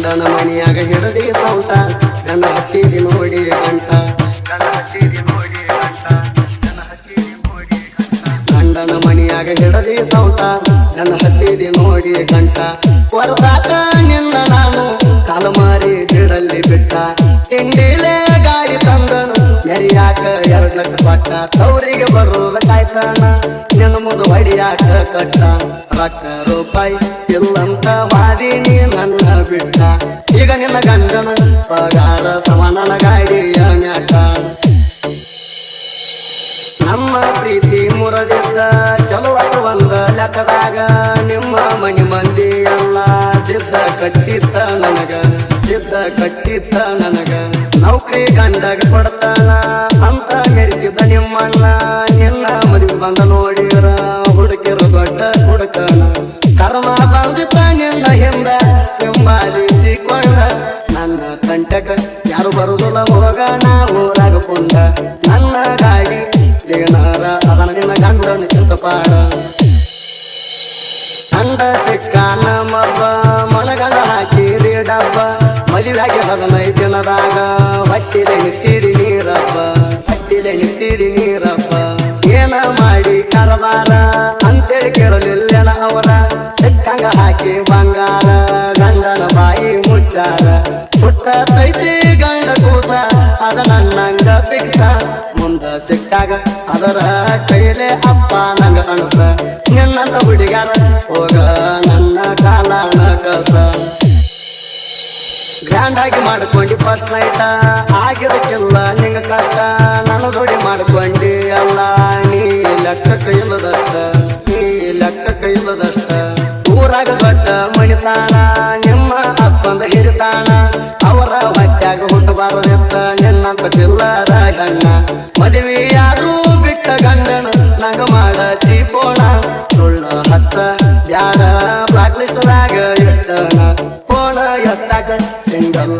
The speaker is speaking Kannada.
ಗಂಡನ ಮನೆಯಾಗ ಹಿಡದಿ ಸೌಟ. ನನ್ನ ಹತ್ತಿದಿ ನೋಡಿ ಗಂಟ ಗಂಡನ ಮನೆಯಾಗ ಹಿಡದಿ ಸೌಟ. ನನ್ನ ಹತ್ತಿದಿ ನೋಡಿ ಗಂಟ ವರ್ಷಾಕ ನಿನ್ನ ನಾನು ಕಾಲು ಮಾರಿ ಬಿಡಲ್ಲಿ ಬಿಟ್ಟ. ತಂದನು ತವರಿಗೆ ಕಾಯ್ತಾನ ನಿನ್ನ ಮುಂದೆ ಹೊಡಿಯಾಕ ಕಟ್ಟ ರೂಪಾಯಿ ಇಲ್ಲಂತ ವಾದಿನಿ ನನ್ನ ಬಿಟ್ಟ. ಈಗ ನಿನ್ನ ಗಂಡನ ಪಗಾರ ಸಮಾನನ ಗಾಡಿಯ ನಮ್ಮ ಪ್ರೀತಿ ಮುರದಿದ್ದ ಚಲೋ ಒಂದ ಲೆಕ್ಕದಾಗ. ನಿಮ್ಮ ಮನಿ ಮಂದಿ ಎಲ್ಲ ಜಿದ್ದ ಕಟ್ಟಿತ್ತ ನನಗ, ಜಿದ್ದ ಕಟ್ಟಿತ್ತ ನನಗ. ನೌಕರಿ ಗಂಡಾಗ ಕೊಡ್ತಾನ ಹುಡುಕಿರ ದೊಡ್ಡ ಹುಡುಕಣ ಕರ್ಮ ಬಂದಿದ್ದಾನೆಲ್ಲ ಹಿಂದ ಹಿಂಬಾಲಿಸಿಕೊಂಡ. ನನ್ನ ಕಂಟಕ ಯಾರು ಬರುದಿಲ್ಲ ಹೋಗ ನಾವು ಕುಂದ. ನನ್ನ ಗಾಡಿ ಏನಾರ ಅದನ ನಿನ್ನ ಗಂಡನ ಚಿಂತ ಪಾಡ. ಕಂಡ ಸಿಕ್ಕಾನ ಮಬ್ಬ ಮನಗಂಡ ಹಾಕಿರಿ ಡಬ್ಬ. ಮದುವೆಯಾಗಿ ಹದಿನೈದು ದಿನದಾಗ ಹೊಟ್ಟಿದೆ ತಿರಿ ನೀರಪ್ಪ. ಅಂತೇಳಿ ಕೇಳಲಿಲ್ಲ ಅವರ? ಸಿಕ್ಕಂಗ ಹಾಕಿ ಬಂಗಾರ, ಗಂಡನ ಬಾಯಿ ಮುಚ್ಚಾರ. ಹುಟ್ಟತೈತಿ ಗಂಡ ಕೂಸ, ಅದ ನನ್ನಂಗ ಪಿಕ್ಸ ಮುಂದ ಸಿಕ್ಕಾಗ ಅದರ ಕೈಲೆ ಅಪ್ಪ ನಂಗ ಅಣಸ ನಿನ್ನಂತ ಹುಡುಗಾರ ಹೋಗ ನನ್ನ ಕಾಲ ಕಸ ಗ್ರ್ಯಾಂಡ್ ಆಗಿ ಮಾಡ್ಕೊಂಡಿ ಫಸ್ಟ್ ನೈಟ ಆಗಿರಕ್ಕಿಲ್ಲ ನಿಂಗ ಕಷ್ಟ. ನನ್ನ ಜೋಡಿ ಮಾಡ್ಕೊಂಡಿ, ಅಲ್ಲ, ನೀ ಲೆಕ್ಕ ಇಲ್ಲದಷ್ಟ ನಿನ್ನಂತ ಚಿಲ್ಲರ ಗಣ್ಣ ಮದುವೆಯಾದ್ರೂ ಬಿಟ್ಟ ಗಂಡನ ನಂಗ ಮಾಡ ದೀಪೋಣ ಸುಳ್ಳ ಹತ್ತ ಯಾರ ಬ್ಲಾಕ್ ಲಿಸ್ಟ್ದಾಗ ಇಟ್ಟಣ ಫೋಣ ಎತ್ತಾಕ ಸಿಂಗಲ್